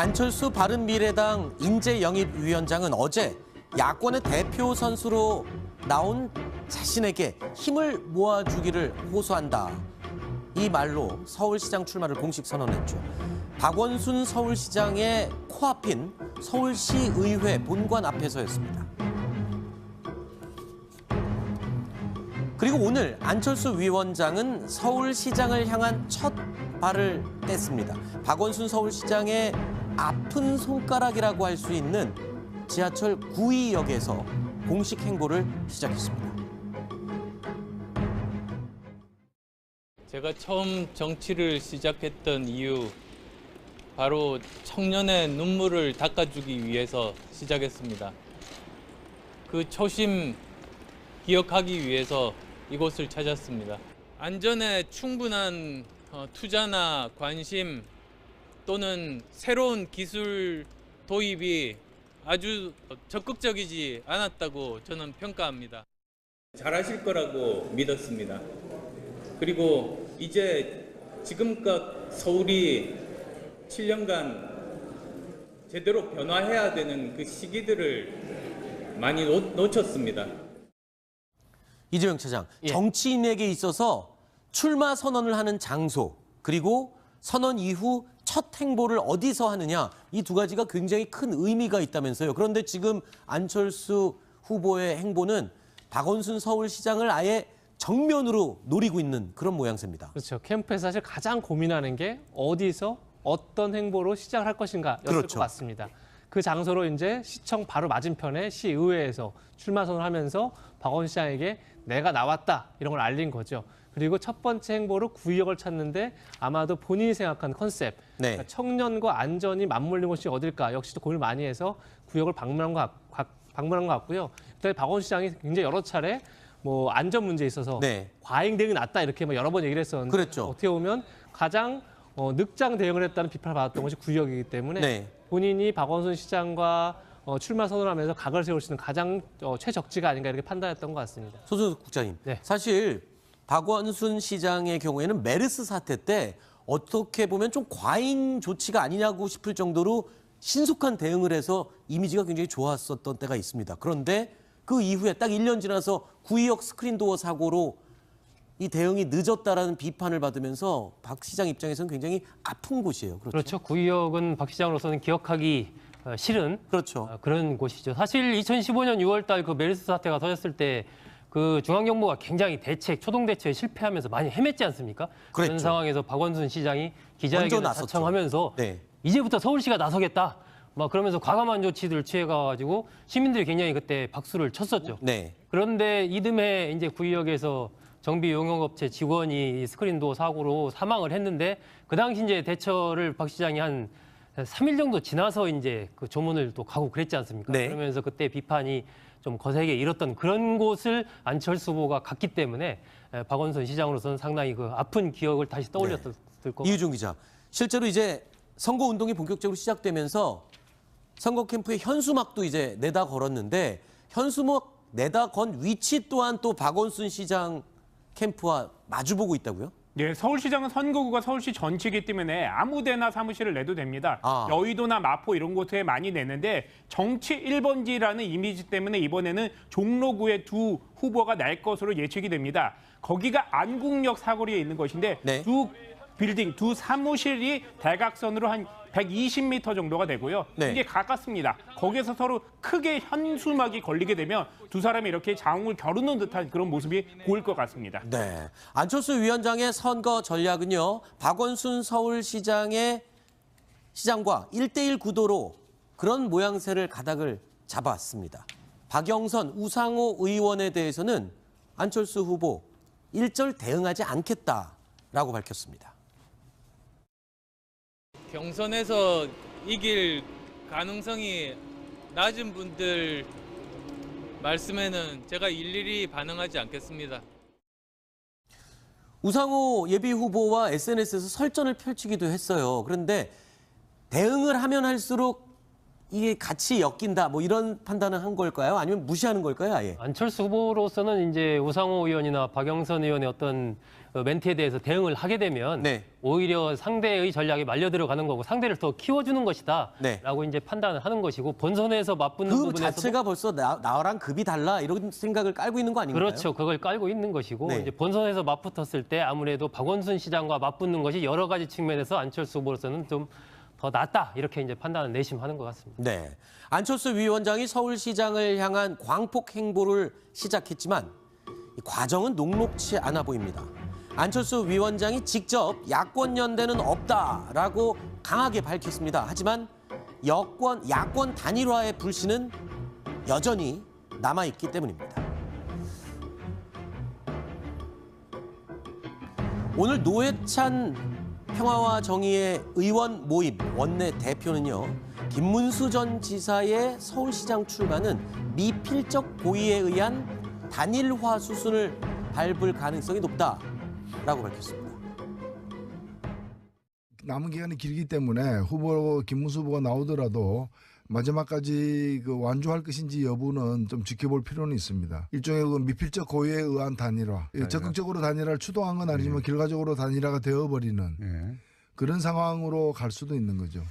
안철수 바른미래당 인재영입위원장은 어제 야권의 대표 선수로 나온 자신에게 힘을 모아주기를 호소한다. 이 말로 서울시장 출마를 공식 선언했죠. 박원순 서울시장의 코앞인 서울시의회 본관 앞에서였습니다. 그리고 오늘 안철수 위원장은 서울시장을 향한 첫 발을 뗐습니다. 박원순 서울시장의 아픈 손가락이라고 할 수 있는 지하철 구의역에서 공식 행보를 시작했습니다. 제가 처음 정치를 시작했던 이유 바로 청년의 눈물을 닦아주기 위해서 시작했습니다. 그 초심 기억하기 위해서 이곳을 찾았습니다. 안전에 충분한 어, 투자나 관심 또는 새로운 기술 도입이 아주 적극적이지 않았다고 저는 평가합니다. 잘하실 거라고 믿었습니다. 그리고 이제 지금껏 서울이 7년간 제대로 변화해야 되는 그 시기들을 많이 놓, 놓쳤습니다. 이재명 차장, 예. 정치인에게 있어서 출마 선언을 하는 장소 그리고 선언 이후 첫 행보를 어디서 하느냐 이 두 가지가 굉장히 큰 의미가 있다면서요. 그런데 지금 안철수 후보의 행보는 박원순 서울시장을 아예 정면으로 노리고 있는 그런 모양새입니다. 그렇죠. 캠프에서 사실 가장 고민하는 게 어디서 어떤 행보로 시작을 할 것인가였을 그렇죠. 것 같습니다. 그 장소로 이제 시청 바로 맞은편에 시의회에서 출마 선언을 하면서 박원 시장에게 내가 나왔다 이런 걸 알린 거죠. 그리고 첫 번째 행보로 구역을 찾는데 아마도 본인이 생각한 컨셉, 네. 그러니까 청년과 안전이 맞물린 곳이 어딜까 역시도 고민을 많이 해서 구역을 방문한 것, 같- 각- 방문한 것 같고요. 그다음에 박원 시장이 굉장히 여러 차례 뭐 안전 문제에 있어서 네. 과잉 대응이 낫다 이렇게 뭐 여러 번 얘기를 했었는데 그랬죠. 어떻게 보면 가장 어, 늑장 대응을 했다는 비판을 받았던 것이 구역이기 때문에 네. 본인이 박원순 시장과 어, 출마 선언하면서 각을 세울 수 있는 가장 어, 최적지가 아닌가 이렇게 판단했던 것 같습니다. 소준석 국장님, 네. 사실 박원순 시장의 경우에는 메르스 사태 때 어떻게 보면 좀 과잉 조치가 아니냐고 싶을 정도로 신속한 대응을 해서 이미지가 굉장히 좋았었던 때가 있습니다. 그런데 그 이후에 딱 1년 지나서 구의역 스크린도어 사고로 이 대응이 늦었다라는 비판을 받으면서 박 시장 입장에서는 굉장히 아픈 곳이에요. 그렇죠. 그렇죠. 구의역은 박 시장으로서는 기억하기 어, 싫은 그렇죠. 어, 그런 곳이죠. 사실 2015년 6월 달 그 메르스 사태가 터졌을 때 그 중앙정부가 굉장히 대책, 초동 대책에 실패하면서 많이 헤맸지 않습니까? 그랬죠. 런 상황에서 박원순 시장이 기자회견을 나섰죠. 자청하면서 네. 이제부터 서울시가 나서겠다. 막 그러면서 과감한 조치들을 취해가지고 시민들이 굉장히 그때 박수를 쳤었죠. 네. 그런데 이듬해 이제 구의역에서 정비 용역업체 직원이 이 스크린도 사고로 사망을 했는데 그 당시 이제 대처를 박 시장이 한 3일 정도 지나서 이제 그 조문을 또 가고 그랬지 않습니까? 네. 그러면서 그때 비판이 좀 거세게 일었던 그런 곳을 안철수 후보가 갔기 때문에 에, 박원순 시장으로서는 상당히 그 아픈 기억을 다시 떠올렸을 거. 이유종 기자. 실제로 이제 선거 운동이 본격적으로 시작되면서 선거 캠프의 현수막도 이제 내다 걸었는데 현수막 내다 건 위치 또한 또 박원순 시장 캠프와 마주보고 있다고요? 네, 서울시장은 선거구가 서울시 전체이기 때문에 아무데나 사무실을 내도 됩니다. 아. 여의도나 마포 이런 곳에 많이 내는데 정치 1번지라는 이미지 때문에 이번에는 종로구에 두 후보가 날 것으로 예측이 됩니다. 거기가 안국역 사거리에 있는 것인데 네. 두 빌딩, 두 사무실이 대각선으로 한 120m 정도가 되고요. 네. 이게 가깝습니다. 거기에서 서로 크게 현수막이 걸리게 되면 두 사람이 이렇게 장을 겨루는 듯한 그런 모습이 보일 것 같습니다. 네. 안철수 위원장의 선거 전략은요. 박원순 서울시장의 시장과 1대1 구도로 그런 모양새를 가닥을 잡았습니다. 박영선, 우상호 의원에 대해서는 안철수 후보 일절 대응하지 않겠다라고 밝혔습니다. 경선에서 이길 가능성이 낮은 분들 말씀에는 제가 일일이 반응하지 않겠습니다. 우상호 예비 후보와 SNS에서 설전을 펼치기도 했어요. 그런데 대응을 하면 할수록 이게 같이 엮인다 뭐 이런 판단을 한 걸까요? 아니면 무시하는 걸까요? 아예. 안철수 후보로서는 이제 우상호 의원이나 박영선 의원의 어떤 어, 멘트에 대해서 대응을 하게 되면 네. 오히려 상대의 전략에 말려 들어가는 거고 상대를 더 키워주는 것이다라고 네. 이제 판단을 하는 것이고 본선에서 맞붙는 그 부분에서 자체가 벌써 나, 나랑 급이 달라 이런 생각을 깔고 있는 거 아닌가요? 그렇죠. 그걸 깔고 있는 것이고 네. 이제 본선에서 맞붙었을 때 아무래도 박원순 시장과 맞붙는 것이 여러 가지 측면에서 안철수 후보로서는 좀 더 낫다 이렇게 이제 판단을 내심하는 것 같습니다. 네. 안철수 위원장이 서울시장을 향한 광폭 행보를 시작했지만 이 과정은 녹록치 않아 보입니다. 안철수 위원장이 직접 야권 연대는 없다라고 강하게 밝혔습니다. 하지만 여권 야권 단일화의 불씨는 여전히 남아 있기 때문입니다. 오늘 노회찬 평화와 정의의 의원 모임 원내 대표는요. 김문수 전 지사의 서울시장 출마는 미필적 고의에 의한 단일화 수순을 밟을 가능성이 높다 라고 밝혔습니다. 남은 기간이 길기 때문에 후보 김문수 후보가 나오더라도 마지막까지 그 완주할 것인지 여부는 좀 지켜볼 필요는 있습니다. 일종의 그 미필적 고의에 의한 단일화, 예, 적극적으로 단일화를 추동한 건 아니지만 결과적으로 단일화가 되어버리는 예. 그런 상황으로 갈 수도 있는 거죠.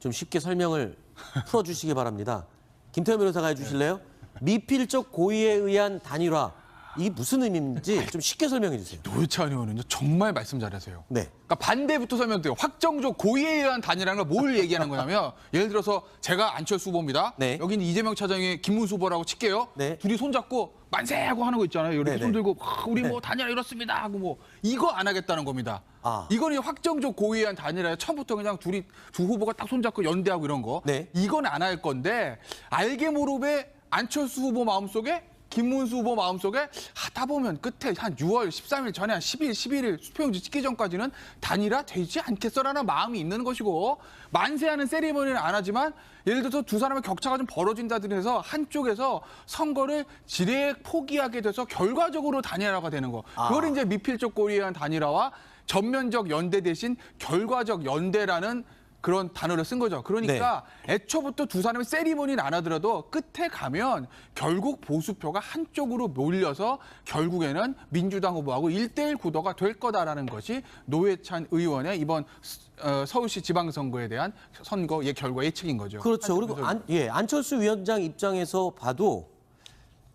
좀 쉽게 설명을 풀어주시기 바랍니다. 김태현 변호사가 해주실래요? 미필적 고의에 의한 단일화 이게 무슨 의미인지 좀 쉽게 설명해 주세요. 노회찬 의원은요 정말 말씀 잘하세요. 네. 그러니까 반대부터 설명돼요. 확정적 고의에 의한 단일화는 뭘 얘기하는 거냐면 예를 들어서 제가 안철수 후보입니다. 네. 여기는 이재명 차장이 김문수 후보라고 칠게요. 네. 둘이 손잡고 만세하고 하는 거 있잖아요. 이렇게 네, 네. 손 들고 와, 우리 뭐 단일화 이렇습니다 하고 뭐 이거 안 하겠다는 겁니다. 아. 이거는 확정적 고의에 의한 단일화에 처음부터 그냥 둘이 두 후보가 딱 손잡고 연대하고 이런 거. 네. 이건 안 할 건데 알게 모르게 안철수 후보 마음속에 김문수 후보 마음속에 하다 보면 끝에 한 6월 13일 전에 한 10일, 11일 수표용지 찍기 전까지는 단일화 되지 않겠어라는 마음이 있는 것이고 만세하는 세리머니는 안 하지만 예를 들어서 두 사람의 격차가 좀 벌어진다든 해서 한쪽에서 선거를 지레 포기하게 돼서 결과적으로 단일화가 되는 거. 그걸 이제 미필적 고리에 의한 단일화와 전면적 연대 대신 결과적 연대라는 그런 단어를 쓴 거죠. 그러니까 애초부터 두 사람이 세리머니는 안 하더라도 끝에 가면 결국 보수표가 한쪽으로 몰려서 결국에는 민주당 후보하고 일대일 구도가 될 거다라는 것이 노회찬 의원의 이번 스- 어, 서울시 지방선거에 대한 선거의 결과 예측인 거죠. 그렇죠. 그리고 안, 예, 안철수 위원장 입장에서 봐도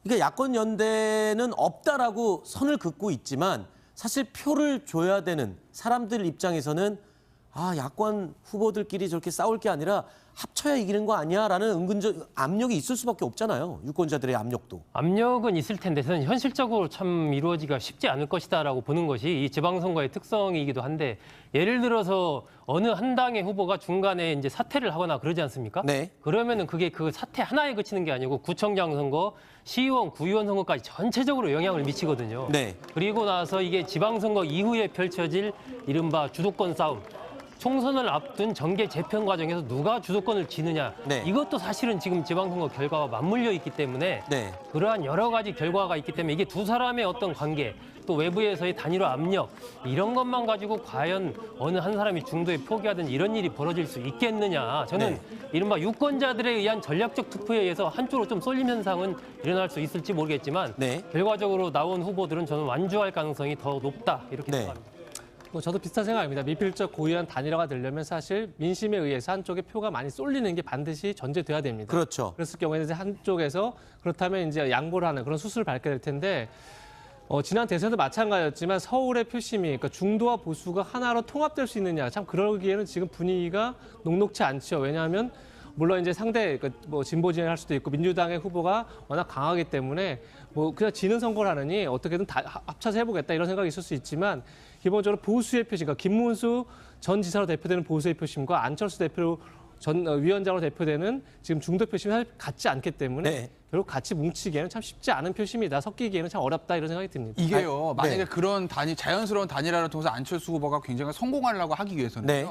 그러니까 야권 연대는 없다라고 선을 긋고 있지만 사실 표를 줘야 되는 사람들 입장에서는 아 야권 후보들끼리 저렇게 싸울 게 아니라 합쳐야 이기는 거 아니야라는 은근적 압력이 있을 수밖에 없잖아요. 유권자들의 압력도. 압력은 있을 텐데 저는 현실적으로 참 이루어지기가 쉽지 않을 것이다라고 보는 것이 이 지방선거의 특성이기도 한데 예를 들어서 어느 한 당의 후보가 중간에 이제 사퇴를 하거나 그러지 않습니까? 네. 그러면은 그게 그 사퇴 하나에 그치는 게 아니고 구청장 선거, 시의원, 구의원 선거까지 전체적으로 영향을 미치거든요. 네. 그리고 나서 이게 지방선거 이후에 펼쳐질 이른바 주도권 싸움. 총선을 앞둔 정계 재편 과정에서 누가 주도권을 지느냐. 네. 이것도 사실은 지금 지방선거 결과와 맞물려 있기 때문에 네. 그러한 여러 가지 결과가 있기 때문에 이게 두 사람의 어떤 관계 또 외부에서의 단일화 압력 이런 것만 가지고 과연 어느 한 사람이 중도에 포기하든 이런 일이 벌어질 수 있겠느냐 저는 네. 이른바 유권자들에 의한 전략적 투표에 의해서 한쪽으로 좀 쏠림 현상은 일어날 수 있을지 모르겠지만 네. 결과적으로 나온 후보들은 저는 완주할 가능성이 더 높다 이렇게 네. 생각합니다. 뭐 저도 비슷한 생각입니다. 미필적 고의한 단일화가 되려면 사실 민심에 의해서 한쪽에 표가 많이 쏠리는 게 반드시 전제돼야 됩니다. 그렇죠. 그랬을 경우에는 이제 한쪽에서 그렇다면 이제 양보를 하는 그런 수술을 밟게 될 텐데 어, 지난 대선도 마찬가지였지만 서울의 표심이 그러니까 중도와 보수가 하나로 통합될 수 있느냐 참 그러기에는 지금 분위기가 녹록치 않죠. 왜냐하면 물론 이제 상대 그뭐 진보 진영을 할 수도 있고 민주당의 후보가 워낙 강하기 때문에 뭐 그냥 지는 선거를 하느니 어떻게든 다 합- 합쳐서 해보겠다 이런 생각이 있을 수 있지만 기본적으로 보수의 표심, 그러니까 김문수 전 지사로 대표되는 보수의 표심과 안철수 대표 전 어, 위원장으로 대표되는 지금 중도 표심이 사실 같지 않기 때문에 네. 결국 같이 뭉치기에는 참 쉽지 않은 표심이다. 섞이기에는 참 어렵다 이런 생각이 듭니다. 이게요. 아, 만약에 네. 그런 단위 자연스러운 단일화를 통해서 안철수 후보가 굉장히 성공하려고 하기 위해서는요. 네.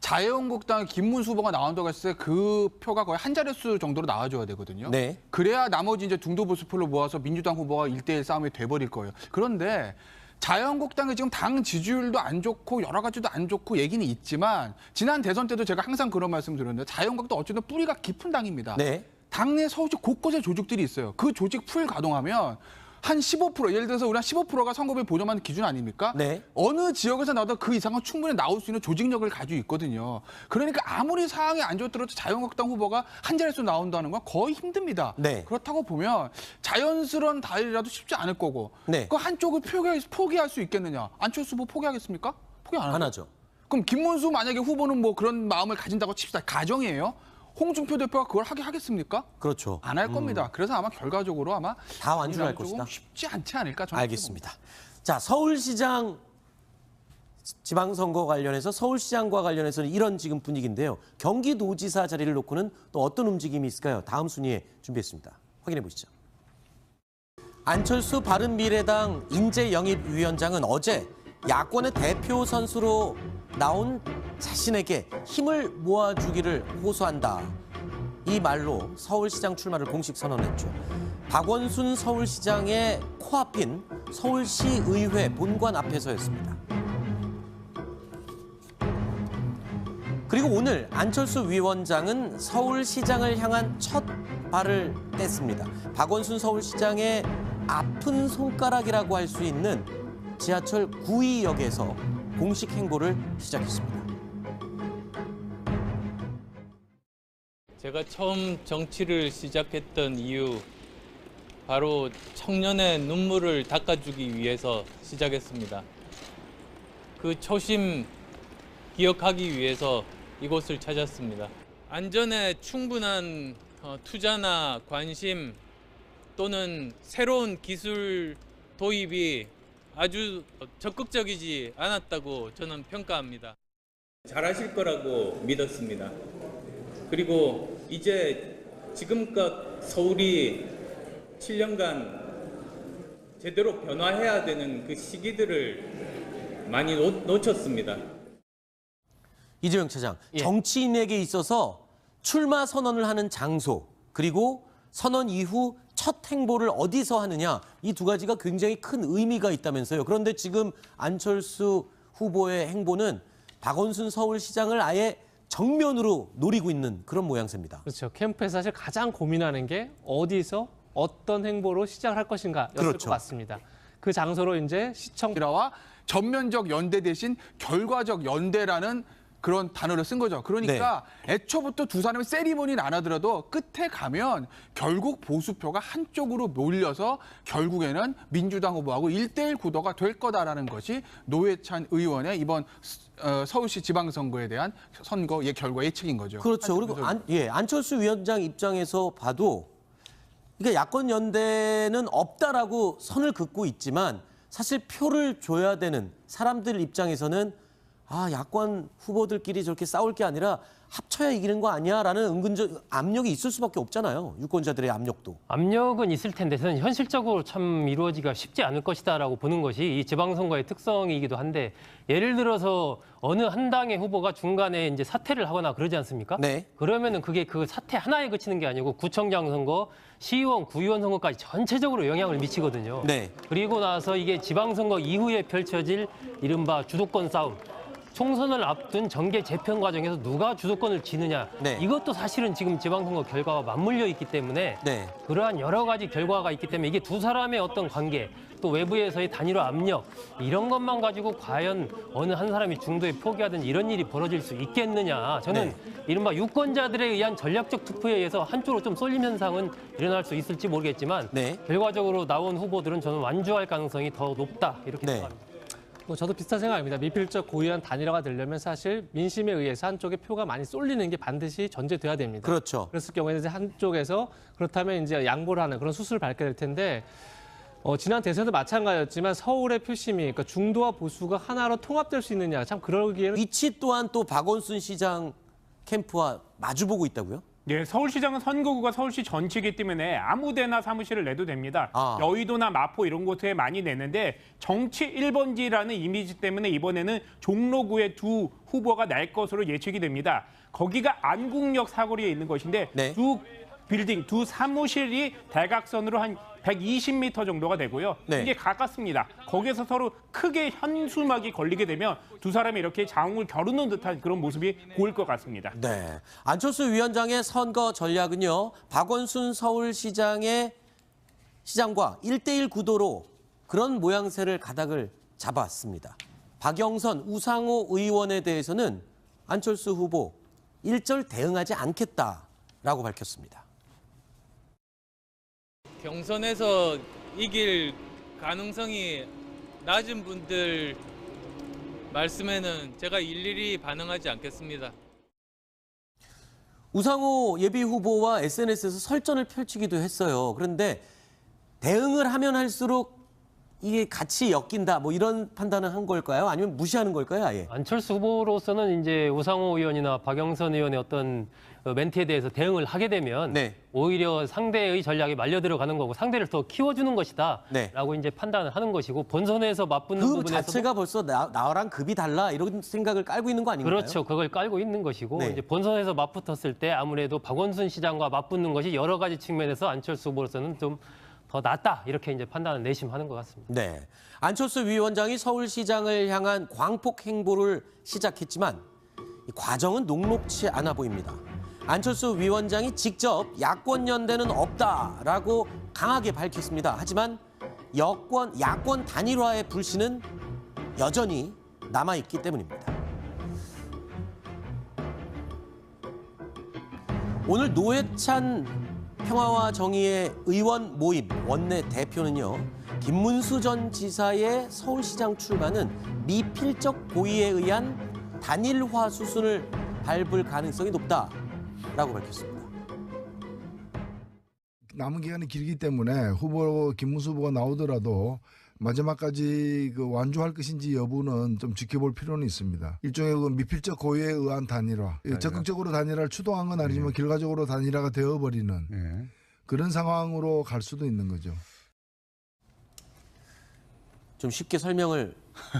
자유한국당 김문수 후보가 나온다고 했을 때 그 표가 거의 한 자릿수 정도로 나와줘야 되거든요. 네. 그래야 나머지 이제 중도 보수표를 모아서 민주당 후보가 일대일 싸움이 돼버릴 거예요. 그런데 자유한국당이 지금 당 지지율도 안 좋고 여러 가지도 안 좋고 얘기는 있지만 지난 대선 때도 제가 항상 그런 말씀 드렸는데 자유한국당 어쨌든 뿌리가 깊은 당입니다. 네. 당내 서울시 곳곳에 조직들이 있어요. 그 조직 풀 가동하면 한 15% 예를 들어서 우리 한 15%가 선거비 보조만 기준 아닙니까? 네. 어느 지역에서 나도 그 이상은 충분히 나올 수 있는 조직력을 가지고 있거든요. 그러니까 아무리 상황이 안 좋더라도 자유한국당 후보가 한 자릿수 나온다는 건 거의 힘듭니다. 네. 그렇다고 보면 자연스러운 달이라도 쉽지 않을 거고 네. 그 한쪽을 포기할, 포기할 수 있겠느냐? 안철수 후보 포기하겠습니까? 포기 안. 안 하죠. 그럼 김문수 만약에 후보는 뭐 그런 마음을 가진다고 칩시다. 가정이에요. 홍준표 대표가 그걸 하게 하겠습니까? 그렇죠. 안 할 겁니다. 그래서 아마 결과적으로 아마 다 완주를 할 조금 것이다. 쉽지 않지 않을까 저는 알겠습니다. 자, 서울시장 지방선거 관련해서 서울시장과 관련해서는 이런 지금 분위기인데요. 경기도지사 자리를 놓고는 또 어떤 움직임이 있을까요? 다음 순위에 준비했습니다. 확인해 보시죠. 안철수 바른미래당 인재영입위원장은 어제 야권의 대표 선수로 나온 자신에게 힘을 모아주기를 호소한다. 이 말로 서울시장 출마를 공식 선언했죠. 박원순 서울시장의 코앞인 서울시의회 본관 앞에서였습니다. 그리고 오늘 안철수 위원장은 서울시장을 향한 첫 발을 뗐습니다. 박원순 서울시장의 아픈 손가락이라고 할 수 있는 지하철 구의역에서 공식 행보를 시작했습니다. 제가 처음 정치를 시작했던 이유 바로 청년의 눈물을 닦아주기 위해서 시작했습니다. 그 초심 기억하기 위해서 이곳을 찾았습니다. 안전에 충분한 어, 투자나 관심 또는 새로운 기술 도입이 아주 적극적이지 않았다고 저는 평가합니다. 잘하실 거라고 믿었습니다. 그리고 이제 지금껏 서울이 7년간 제대로 변화해야 되는 그 시기들을 많이 놓, 놓쳤습니다. 이재명 차장, 예. 정치인에게 있어서 출마 선언을 하는 장소 그리고 선언 이후 첫 행보를 어디서 하느냐 이 두 가지가 굉장히 큰 의미가 있다면서요. 그런데 지금 안철수 후보의 행보는 박원순 서울시장을 아예 정면으로 노리고 있는 그런 모양새입니다. 그렇죠. 캠프에서 사실 가장 고민하는 게 어디서 어떤 행보로 시작을 할 것인가였을 그렇죠. 것 같습니다. 그 장소로 이제 시청 이라와 전면적 연대 대신 결과적 연대라는 그런 단어를 쓴 거죠. 그러니까 네. 애초부터 두 사람이 세리머니는 안 하더라도 끝에 가면 결국 보수표가 한쪽으로 몰려서 결국에는 민주당 후보하고 일대일 구도가 될 거다라는 것이 노회찬 의원의 이번 어, 서울시 지방선거에 대한 선거의 결과 예측인 거죠. 그렇죠. 그리고 안, 예, 안철수 위원장 입장에서 봐도 그러니까 야권 연대는 없다라고 선을 긋고 있지만 사실 표를 줘야 되는 사람들 입장에서는 아 야권 후보들끼리 저렇게 싸울 게 아니라 합쳐야 이기는 거 아니야라는 은근적 압력이 있을 수밖에 없잖아요. 유권자들의 압력도. 압력은 있을 텐데 저는 현실적으로 참 이루어지기가 쉽지 않을 것이다라고 보는 것이 이 지방선거의 특성이기도 한데 예를 들어서 어느 한 당의 후보가 중간에 이제 사퇴를 하거나 그러지 않습니까? 네. 그러면은 그게 그 사퇴 하나에 그치는 게 아니고 구청장 선거, 시의원, 구의원 선거까지 전체적으로 영향을 미치거든요. 네. 그리고 나서 이게 지방선거 이후에 펼쳐질 이른바 주도권 싸움. 총선을 앞둔 정계 재편 과정에서 누가 주도권을 쥐느냐 네. 이것도 사실은 지금 지방선거 결과와 맞물려 있기 때문에 네. 그러한 여러 가지 결과가 있기 때문에 이게 두 사람의 어떤 관계 또 외부에서의 단일화 압력 이런 것만 가지고 과연 어느 한 사람이 중도에 포기하든 이런 일이 벌어질 수 있겠느냐 저는 네. 이른바 유권자들에 의한 전략적 투표에 의해서 한쪽으로 좀 쏠림 현상은 일어날 수 있을지 모르겠지만 네. 결과적으로 나온 후보들은 저는 완주할 가능성이 더 높다 이렇게 네. 생각합니다. 뭐 저도 비슷한 생각입니다. 미필적 고유한 단일화가 되려면 사실 민심에 의해서 한쪽에 표가 많이 쏠리는 게 반드시 전제돼야 됩니다. 그렇죠. 그랬을 경우에는 이제 한쪽에서 그렇다면 이제 양보를 하는 그런 수술을 밟게 될 텐데 어, 지난 대선도 마찬가지였지만 서울의 표심이 그러니까 중도와 보수가 하나로 통합될 수 있느냐 참 그러기에는 위치 또한 또 박원순 시장 캠프와 마주보고 있다고요? 예, 서울시장은 선거구가 서울시 전체이기 때문에 아무데나 사무실을 내도 됩니다. 아. 여의도나 마포 이런 곳에 많이 내는데 정치 1번지라는 이미지 때문에 이번에는 종로구의 두 후보가 날 것으로 예측이 됩니다. 거기가 안국역 사거리에 있는 것인데 네. 두 빌딩 두 사무실이 대각선으로 한 120m 정도가 되고요. 네. 이게 가깝습니다. 거기에서 서로 크게 현수막이 걸리게 되면 두 사람이 이렇게 장을 겨루는 듯한 그런 모습이 보일 것 같습니다. 네. 안철수 위원장의 선거 전략은요. 박원순 서울시장의 시장과 1대1 구도로 그런 모양새를 가닥을 잡았습니다. 박영선, 우상호 의원에 대해서는 안철수 후보 일절 대응하지 않겠다라고 밝혔습니다. 경선에서 이길 가능성이 낮은 분들 말씀에는 제가 일일이 반응하지 않겠습니다. 우상호 예비 후보와 SNS에서 설전을 펼치기도 했어요. 그런데 대응을 하면 할수록 이게 같이 엮인다 뭐 이런 판단을 한 걸까요? 아니면 무시하는 걸까요? 아예. 안철수 후보로서는 이제 우상호 의원이나 박영선 의원의 어떤 어, 멘트에 대해서 대응을 하게 되면 네. 오히려 상대의 전략에 말려 들어가는 거고 상대를 더 키워주는 것이다라고 네. 이제 판단을 하는 것이고 본선에서 맞붙는 그 부분에서도 자체가 벌써 나, 나랑 급이 달라 이런 생각을 깔고 있는 거 아닌가요? 그렇죠. 그걸 깔고 있는 것이고 네. 이제 본선에서 맞붙었을 때 아무래도 박원순 시장과 맞붙는 것이 여러 가지 측면에서 안철수 후보로서는 좀 더 낫다 이렇게 이제 판단을 내심하는 것 같습니다. 네. 안철수 위원장이 서울시장을 향한 광폭 행보를 시작했지만 이 과정은 녹록치 않아 보입니다. 안철수 위원장이 직접 야권 연대는 없다라고 강하게 밝혔습니다. 하지만 여권 야권 단일화의 불씨는 여전히 남아 있기 때문입니다. 오늘 노회찬 평화와 정의의 의원 모임 원내 대표는요. 김문수 전 지사의 서울시장 출마는 미필적 고의에 의한 단일화 수순을 밟을 가능성이 높다라고 밝혔습니다. 남은 기간이 길기 때문에 후보 김문수 후보가 나오더라도 마지막까지 그 완주할 것인지 여부는 좀 지켜볼 필요는 있습니다. 일종의 그 미필적 고의에 의한 단일화, 적극적으로 단일화를 추동한 건 아니지만 결과적으로 단일화가 되어버리는 예. 그런 상황으로 갈 수도 있는 거죠. 좀 쉽게 설명을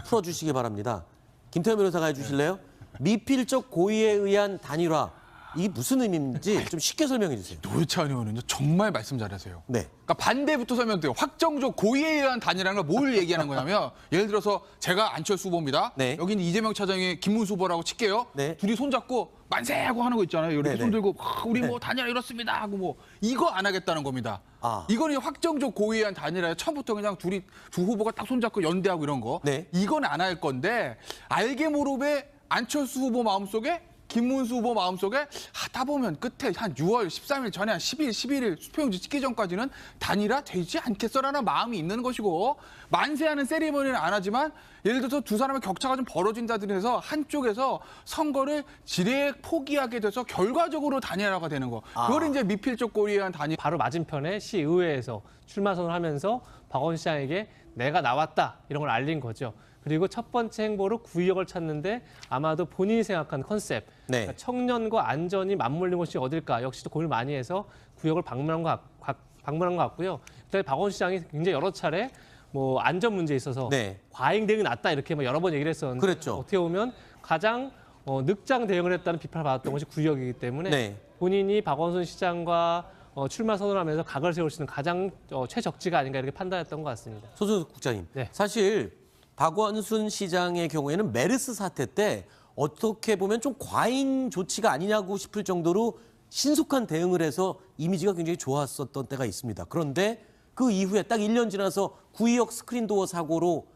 풀어주시기 바랍니다. 김태현 변호사가 해주실래요? 미필적 고의에 의한 단일화 이게 무슨 의미인지 좀 쉽게 설명해 주세요. 노회찬 의원은요 정말 말씀 잘하세요. 네. 그러니까 반대부터 설명돼요. 확정적 고의에 의한 단일화는 뭘 얘기하는 거냐면 예를 들어서 제가 안철수 후보입니다. 네. 여기는 이재명 차장이 김문수 후보라고 칠게요. 네. 둘이 손잡고 만세하고 하는 거 있잖아요. 이렇게 네, 네. 손 들고 와, 우리 뭐 단일화 이렇습니다 하고 뭐 이거 안 하겠다는 겁니다. 아. 이거는 확정적 고의에 의한 단일화에 처음부터 그냥 둘이 두 후보가 딱 손잡고 연대하고 이런 거. 네. 이건 안 할 건데 알게 모르게 안철수 후보 마음속에 김문수 후보 마음속에 하다 보면 끝에 한 6월 13일 전에 한 10일, 11일 수표용지 찍기 전까지는 단일화 되지 않겠어라는 마음이 있는 것이고 만세하는 세리머니는 안 하지만 예를 들어서 두 사람의 격차가 좀 벌어진다든지 해서 한쪽에서 선거를 지레 포기하게 돼서 결과적으로 단일화가 되는 거. 그걸 이제 미필적 의한 단일 바로 맞은편에 시의회에서 출마 선언을 하면서 박원 시장에게 내가 나왔다 이런 걸 알린 거죠. 그리고 첫 번째 행보로 구역을 찾는데 아마도 본인이 생각한 컨셉, 네. 그러니까 청년과 안전이 맞물린 곳이 어딜까 역시도 고민을 많이 해서 구역을 방문한 것, 같- 각- 방문한 것 같고요. 그다음에 박원 시장이 굉장히 여러 차례 뭐 안전 문제에 있어서 네. 과잉 대응이 낫다 이렇게 뭐 여러 번 얘기를 했었는데 그랬죠. 어떻게 보면 가장 어, 늑장 대응을 했다는 비판을 받았던 것이 구역이기 때문에 네. 본인이 박원순 시장과 어, 출마 선언하면서 각을 세울 수 있는 가장 어, 최적지가 아닌가 이렇게 판단했던 것 같습니다. 소수 국장님, 네. 사실 박원순 시장의 경우에는 메르스 사태 때 어떻게 보면 좀 과잉 조치가 아니냐고 싶을 정도로 신속한 대응을 해서 이미지가 굉장히 좋았었던 때가 있습니다. 그런데 그 이후에 딱 1년 지나서 구의역 스크린도어 사고로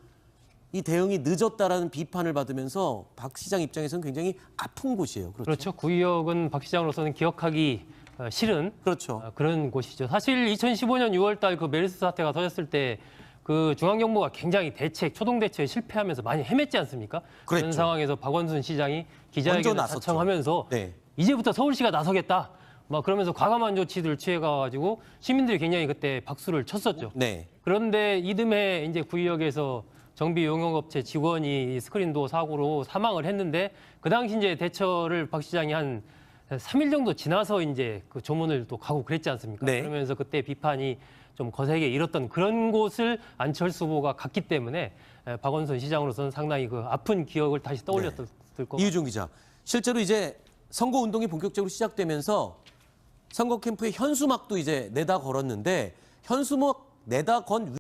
이 대응이 늦었다라는 비판을 받으면서 박 시장 입장에서는 굉장히 아픈 곳이에요. 그렇죠. 그렇죠. 구의역은 박 시장으로서는 기억하기 어, 싫은 그렇죠. 어, 그런 곳이죠. 사실 2015년 6월 달 그 메르스 사태가 터졌을 때 그 중앙정부가 굉장히 대책, 초동 대책에 실패하면서 많이 헤맸지 않습니까? 그런 그랬죠. 상황에서 박원순 시장이 기자회견을 나섰죠. 자청하면서 네. 이제부터 서울시가 나서겠다. 막 그러면서 과감한 조치들 취해가지고 시민들이 굉장히 그때 박수를 쳤었죠. 네. 그런데 이듬해 이제 구의역에서 정비 용역업체 직원이 이 스크린도 사고로 사망을 했는데 그 당시 이제 대처를 박 시장이 한 3일 정도 지나서 이제 그 조문을 또 가고 그랬지 않습니까? 네. 그러면서 그때 비판이 좀 거세게 일었던 그런 곳을 안철수 후보가 갔기 때문에 에, 박원순 시장으로서는 상당히 그 아픈 기억을 다시 떠올렸을 것 같아요. 이유종 기자, 실제로 이제 선거 운동이 본격적으로 시작되면서 선거 캠프에 현수막도 이제 내다 걸었는데 현수막 내다 건